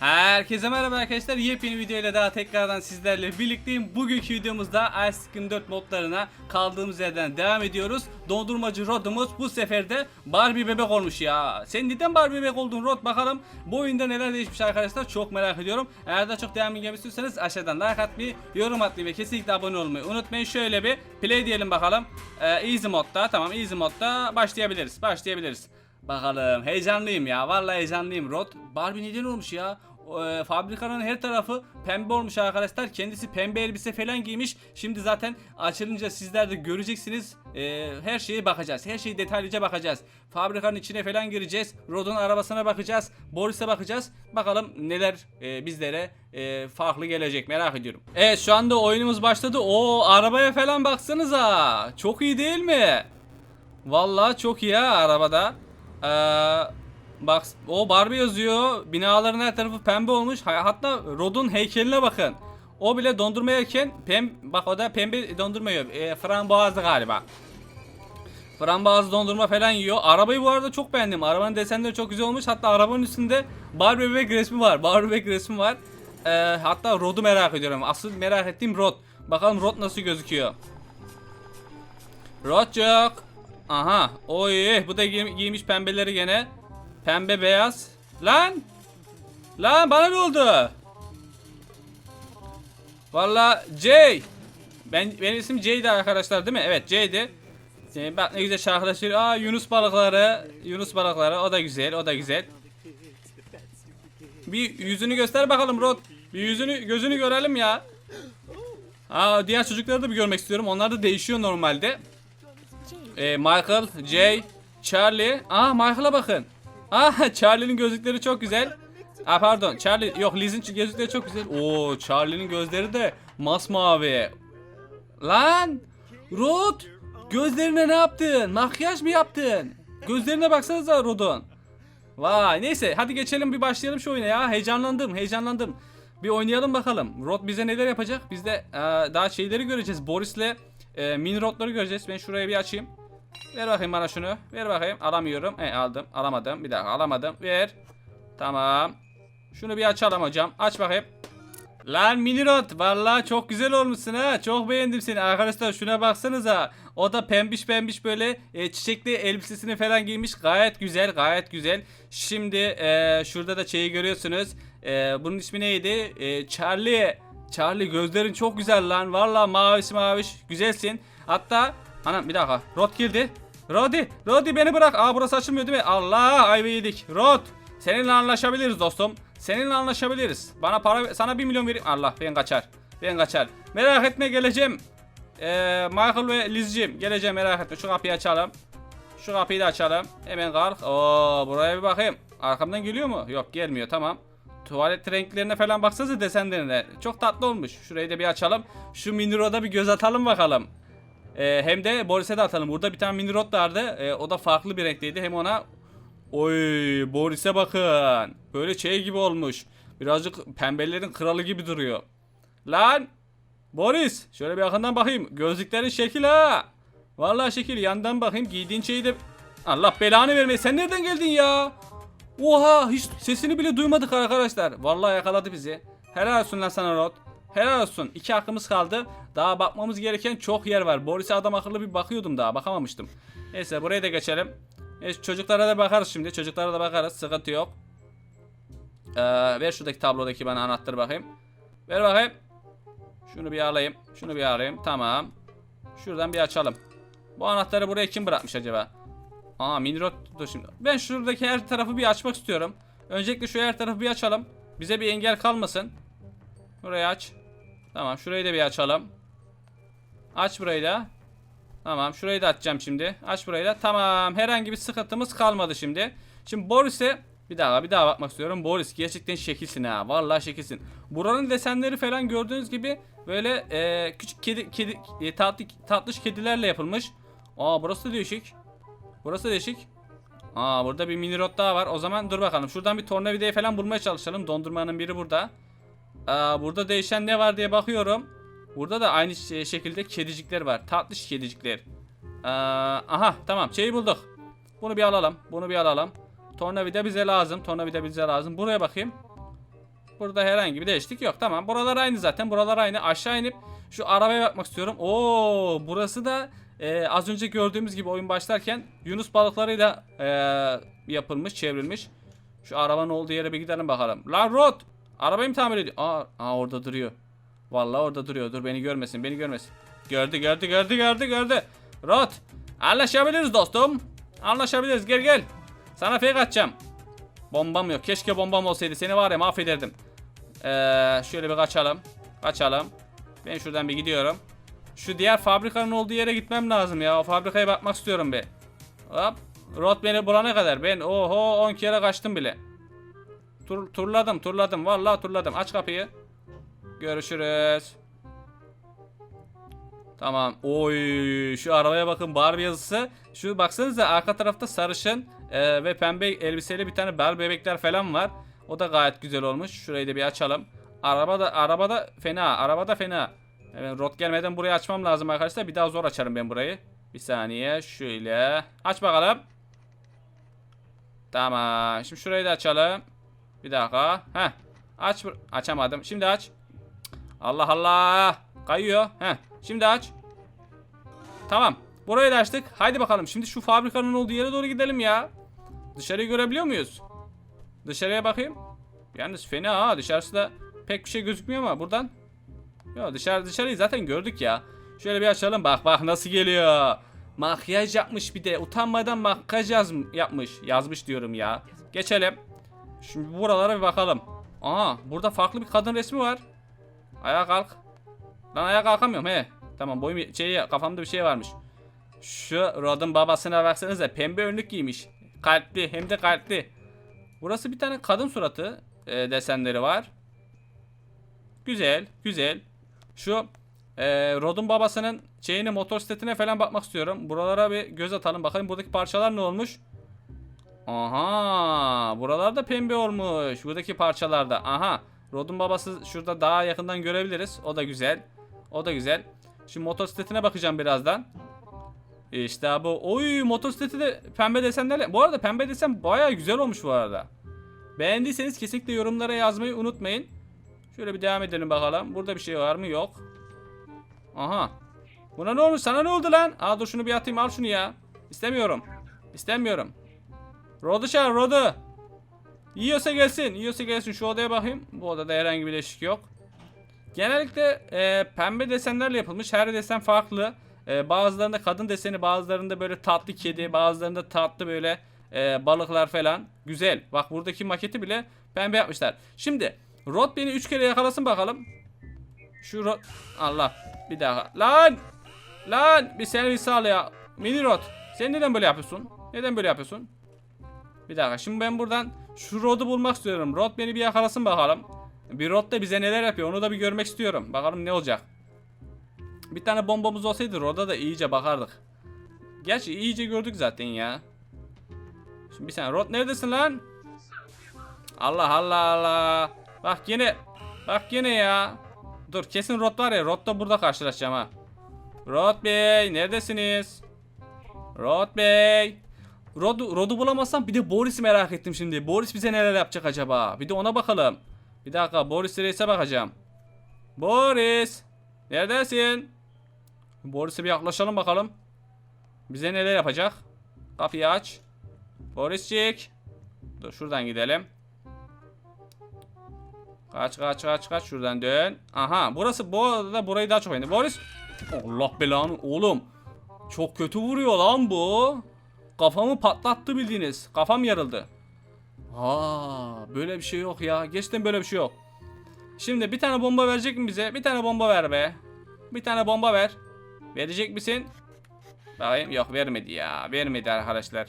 Herkese merhaba arkadaşlar. Yepyeni videoyla daha tekrardan sizlerle birlikteyim. Bugünkü videomuzda Ice Cream 4 modlarına kaldığımız yerden devam ediyoruz. Dondurmacı Rod'umuz bu sefer de Barbie bebek olmuş ya. Sen neden Barbie bebek oldun Rod bakalım. Bu oyunda neler değişmiş arkadaşlar çok merak ediyorum. Eğer daha çok devam gelmek istiyorsanız aşağıdan like atmayı, yorum atmayı ve kesinlikle abone olmayı unutmayın. Şöyle bir play diyelim bakalım. Ee, easy modda tamam easy modda başlayabiliriz. Başlayabiliriz. Bakalım heyecanlıyım ya vallahi heyecanlıyım Rod Barbie neden olmuş ya e, fabrikanın her tarafı pembe olmuş arkadaşlar. Kendisi pembe elbise falan giymiş. Şimdi zaten açılınca sizler de göreceksiniz. E, her şeye bakacağız. Her şeyi detaylıca bakacağız. Fabrikanın içine falan gireceğiz. Rod'un arabasına bakacağız. Boris'e bakacağız. Bakalım neler e, bizlere e, farklı gelecek. Merak ediyorum. Evet şu anda oyunumuz başladı. O arabaya falan baksanıza. Çok iyi değil mi? Vallahi çok iyi ha arabada. Ee, bak o Barbie yazıyor. Binaların her tarafı pembe olmuş. Ha- Hatta Rod'un heykeline bakın. O bile dondurma yerken pem bak o da pembe dondurma yiyor. E, frambuazlı galiba. Frambuazlı dondurma falan yiyor. Arabayı bu arada çok beğendim. Arabanın desenleri çok güzel olmuş. Hatta arabanın üstünde Barbie bebek resmi var. Barbie bebek resmi var. Ee, hatta Rod'u merak ediyorum. Asıl merak ettiğim Rod. Bakalım Rod nasıl gözüküyor. Rodcuk. Aha. Oy bu da giy- giymiş pembeleri gene. Pembe beyaz. Lan. Lan bana ne oldu? Valla Jay. Ben benim isim Jay'di arkadaşlar değil mi? Evet Jay'di. Ee, bak ne güzel şarkılar söylüyor. Aa Yunus balıkları. Yunus balıkları o da güzel. O da güzel. Bir yüzünü göster bakalım Rod. Bir yüzünü gözünü görelim ya. Aa diğer çocukları da bir görmek istiyorum. Onlar da değişiyor normalde. Ee, Michael, Jay, Charlie. Aa Michael'a bakın. Aa Charlie'nin gözlükleri çok güzel. Aa pardon Charlie yok Liz'in gözlükleri çok güzel. Oo Charlie'nin gözleri de masmavi. Lan Rod gözlerine ne yaptın? Makyaj mı yaptın? Gözlerine baksanıza Rod'un. Vay neyse hadi geçelim bir başlayalım şu oyuna ya. Heyecanlandım heyecanlandım. Bir oynayalım bakalım. Rod bize neler yapacak? Biz de e, daha şeyleri göreceğiz. Boris'le e, mini Rod'ları göreceğiz. Ben şuraya bir açayım. Ver bakayım bana şunu. Ver bakayım. Alamıyorum. E aldım. Alamadım. Bir dakika alamadım. Ver. Tamam. Şunu bir açalım hocam. Aç bakayım. Lan mini rot vallahi çok güzel olmuşsun ha. Çok beğendim seni. Arkadaşlar şuna baksanıza. O da pembiş pembiş böyle e, çiçekli elbisesini falan giymiş. Gayet güzel, gayet güzel. Şimdi e, şurada da şeyi görüyorsunuz. E, bunun ismi neydi? E, Charlie. Charlie gözlerin çok güzel lan. Vallahi maviş maviş. Güzelsin. Hatta anam bir dakika. Rod girdi. Rodi, Rodi beni bırak. Aa burası açılmıyor değil mi? Allah ayva yedik. Rod, seninle anlaşabiliriz dostum. Seninle anlaşabiliriz. Bana para sana 1 milyon vereyim. Allah ben kaçar. Ben kaçar. Merak etme geleceğim. Ee, Michael ve Lizciğim geleceğim merak etme. Şu kapıyı açalım. Şu kapıyı da açalım. Hemen kalk. Oo buraya bir bakayım. Arkamdan geliyor mu? Yok gelmiyor tamam. Tuvalet renklerine falan baksanıza desenlerine. Çok tatlı olmuş. Şurayı da bir açalım. Şu miniroda bir göz atalım bakalım. Ee, hem de Boris'e de atalım. Burada bir tane mini rot vardı. Ee, o da farklı bir renkteydi. Hem ona Oy Boris'e bakın. Böyle şey gibi olmuş. Birazcık pembelerin kralı gibi duruyor. Lan Boris şöyle bir yakından bakayım. Gözlüklerin şekil ha. Vallahi şekil yandan bakayım. Giydiğin şeyi de Allah belanı vermeyi. Sen nereden geldin ya? Oha hiç sesini bile duymadık arkadaşlar. Vallahi yakaladı bizi. Helal olsun lan sana Rod. Helal olsun. İki hakkımız kaldı. Daha bakmamız gereken çok yer var. Boris'e adam akıllı bir bakıyordum daha. Bakamamıştım. Neyse buraya da geçelim. Neyse çocuklara da bakarız şimdi. Çocuklara da bakarız. Sıkıntı yok. Ee, ver şuradaki tablodaki bana anahtarı bakayım. Ver bakayım. Şunu bir alayım. Şunu bir alayım. Tamam. Şuradan bir açalım. Bu anahtarı buraya kim bırakmış acaba? Aa minirot dur şimdi. Ben şuradaki her tarafı bir açmak istiyorum. Öncelikle şu her tarafı bir açalım. Bize bir engel kalmasın. Burayı aç. Tamam şurayı da bir açalım. Aç burayı da. Tamam şurayı da açacağım şimdi. Aç burayı da. Tamam herhangi bir sıkıntımız kalmadı şimdi. Şimdi Boris'e bir daha bir daha bakmak istiyorum. Boris gerçekten şekilsin ha. Vallahi şekilsin. Buranın desenleri falan gördüğünüz gibi böyle e, küçük kedi, kedi e, tatlı, tatlış kedilerle yapılmış. Aa burası da değişik. Burası da değişik. Aa burada bir mini rot daha var. O zaman dur bakalım. Şuradan bir tornavidayı falan bulmaya çalışalım. Dondurmanın biri burada. Aa, burada değişen ne var diye bakıyorum. Burada da aynı şekilde kedicikler var. Tatlış kedicikler. Aa, aha tamam şeyi bulduk. Bunu bir alalım. Bunu bir alalım. Tornavida bize lazım. Tornavida bize lazım. Buraya bakayım. Burada herhangi bir değişiklik yok. Tamam buralar aynı zaten. Buralar aynı. Aşağı inip şu arabaya bakmak istiyorum. Oo burası da e, az önce gördüğümüz gibi oyun başlarken Yunus balıklarıyla e, yapılmış, çevrilmiş. Şu arabanın olduğu yere bir gidelim bakalım. Lan Rod! Arabayı mı tamir ediyor? Aa, aa orada duruyor. Vallahi orada duruyor. Dur beni görmesin, beni görmesin. Gördü, gördü, gördü, gördü, gördü. Rod! Anlaşabiliriz dostum. Anlaşabiliriz. Gel gel. Sana fake atacağım. Bombam yok. Keşke bombam olsaydı. Seni var ya mahvederdim. Ee, şöyle bir kaçalım. Kaçalım. Ben şuradan bir gidiyorum. Şu diğer fabrikanın olduğu yere gitmem lazım ya. O fabrikaya bakmak istiyorum bir. Hop. Rot beni bulana kadar. Ben oho 10 kere kaçtım bile. Tur, turladım turladım. Vallahi turladım. Aç kapıyı. Görüşürüz. Tamam. Oy şu arabaya bakın Barbie yazısı. Şu baksanıza arka tarafta sarışın e, ve pembe elbiseli bir tane Barbie bebekler falan var. O da gayet güzel olmuş. Şurayı da bir açalım. Araba da arabada fena. Arabada fena. Evet, rot gelmeden burayı açmam lazım arkadaşlar. Bir daha zor açarım ben burayı. Bir saniye şöyle. Aç bakalım. Tamam. Şimdi şurayı da açalım. Bir dakika. Heh. Aç. Açamadım. Şimdi aç. Allah Allah. Kayıyor. Heh. Şimdi aç. Tamam. Burayı da açtık. Haydi bakalım. Şimdi şu fabrikanın olduğu yere doğru gidelim ya. Dışarıyı görebiliyor muyuz? Dışarıya bakayım. Yalnız fena ha. Dışarısı da pek bir şey gözükmüyor ama buradan. Yok dışarı dışarıyı zaten gördük ya. Şöyle bir açalım. Bak bak nasıl geliyor. Makyaj yapmış bir de. Utanmadan makyaj yaz, yapmış. Yazmış diyorum ya. Geçelim. Şimdi buralara bir bakalım. Aa burada farklı bir kadın resmi var. Ayağa kalk. Lan ayağa kalkamıyorum he. Tamam boyum şey kafamda bir şey varmış. Şu Rod'un babasına baksanıza pembe önlük giymiş. Kalpli hem de kalpli. Burası bir tane kadın suratı e, desenleri var. Güzel, güzel. Şu e, Rod'un babasının şeyine motosikletine falan bakmak istiyorum. Buralara bir göz atalım. Bakalım buradaki parçalar ne olmuş? Aha, buralarda pembe olmuş. Buradaki parçalarda. Aha. Rod'un babası şurada daha yakından görebiliriz. O da güzel. O da güzel. Şimdi motosikletine bakacağım birazdan. İşte bu. Oy motosikleti de pembe desenlerle. Bu arada pembe desen baya güzel olmuş bu arada. Beğendiyseniz kesinlikle yorumlara yazmayı unutmayın. Şöyle bir devam edelim bakalım. Burada bir şey var mı? Yok. Aha. Buna ne olmuş? Sana ne oldu lan? Aa dur şunu bir atayım. Al şunu ya. İstemiyorum. İstemiyorum. Rod'u çağır Rod'u. Yiyorsa gelsin. Yiyorsa gelsin. Şu odaya bakayım. Bu odada herhangi bir değişik yok. Genellikle e, pembe desenlerle yapılmış. Her desen farklı. E, bazılarında kadın deseni, bazılarında böyle tatlı kedi, bazılarında tatlı böyle e, balıklar falan. Güzel. Bak buradaki maketi bile pembe yapmışlar. Şimdi Rod beni 3 kere yakalasın bakalım. Şu Rod... Allah. Bir daha. Lan! Lan! Bir seni bir sağla ya. Mini Rod. Sen neden böyle yapıyorsun? Neden böyle yapıyorsun? Bir dakika. Şimdi ben buradan şu Rod'u bulmak istiyorum. Rod beni bir yakalasın bakalım. Bir Rod da bize neler yapıyor onu da bir görmek istiyorum. Bakalım ne olacak. Bir tane bombamız olsaydı Rod'a da iyice bakardık. Gerçi iyice gördük zaten ya. Şimdi bir saniye. Rod neredesin lan? Allah Allah Allah. Bak yine. Bak yine ya. Dur kesin Rod var ya. Rod'la burada karşılaşacağım ha. Rod Bey neredesiniz? Rod Bey. Rod'u Rod'u bulamazsam bir de Boris'i merak ettim şimdi. Boris bize neler yapacak acaba? Bir de ona bakalım. Bir dakika Boris Reis'e bakacağım. Boris. Neredesin? Boris'e bir yaklaşalım bakalım. Bize neler yapacak? Kapıyı aç. Boriscik. Dur şuradan gidelim. Kaç kaç kaç kaç şuradan dön. Aha burası bu arada burayı daha çok beğendim. Boris. Allah belanı oğlum. Çok kötü vuruyor lan bu. Kafamı patlattı bildiğiniz. Kafam yarıldı. Aa, böyle bir şey yok ya. Gerçekten böyle bir şey yok. Şimdi bir tane bomba verecek mi bize? Bir tane bomba ver be. Bir tane bomba ver. Verecek misin? Bakayım. Yok vermedi ya. Vermedi arkadaşlar.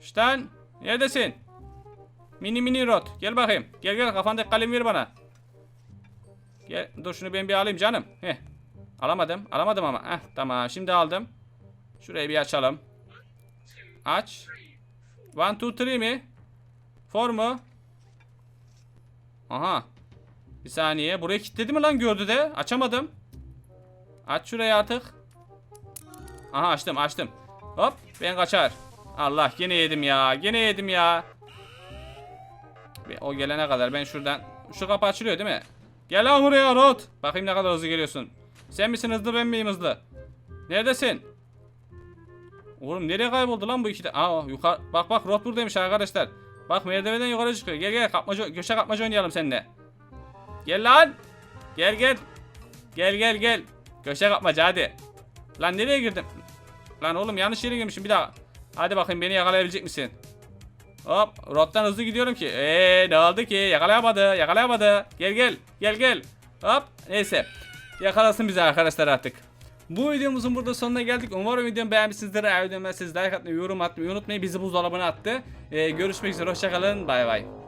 İşten. Neredesin? Mini mini rot. Gel bakayım. Gel gel kafandaki kalem ver bana. Gel dur şunu ben bir alayım canım. Heh. Alamadım. Alamadım ama. Heh tamam şimdi aldım. Şurayı bir açalım. Aç. One, two, three mi? Four mu? Aha. Bir saniye. Burayı kilitledi mi lan gördü de? Açamadım. Aç şurayı artık. Aha açtım açtım. Hop ben kaçar. Allah gene yedim ya. Gene yedim ya. O gelene kadar ben şuradan şu kapı açılıyor değil mi? Gel lan buraya Rod. Bakayım ne kadar hızlı geliyorsun. Sen misin hızlı ben miyim hızlı? Neredesin? Oğlum nereye kayboldu lan bu iki de? Aa yukarı bak bak Rod buradaymış arkadaşlar. Bak merdivenden yukarı çıkıyor. Gel gel kapmaca köşe kapmaca oynayalım seninle. Gel lan. Gel gel. Gel gel gel. Köşe kapmaca hadi. Lan nereye girdim? Lan oğlum yanlış yere girmişim bir daha. Hadi bakayım beni yakalayabilecek misin? Hop rottan hızlı gidiyorum ki. Eee ne oldu ki? Yakalayamadı. Yakalayamadı. Gel gel. Gel gel. Hop neyse. Yakalasın bizi arkadaşlar artık. Bu videomuzun burada sonuna geldik. Umarım videomu beğenmişsinizdir. Eğer videomu beğendiyseniz like atmayı, yorum atmayı unutmayın. Bizi buzdolabına attı. Ee, görüşmek üzere. Hoşçakalın. Bay bay.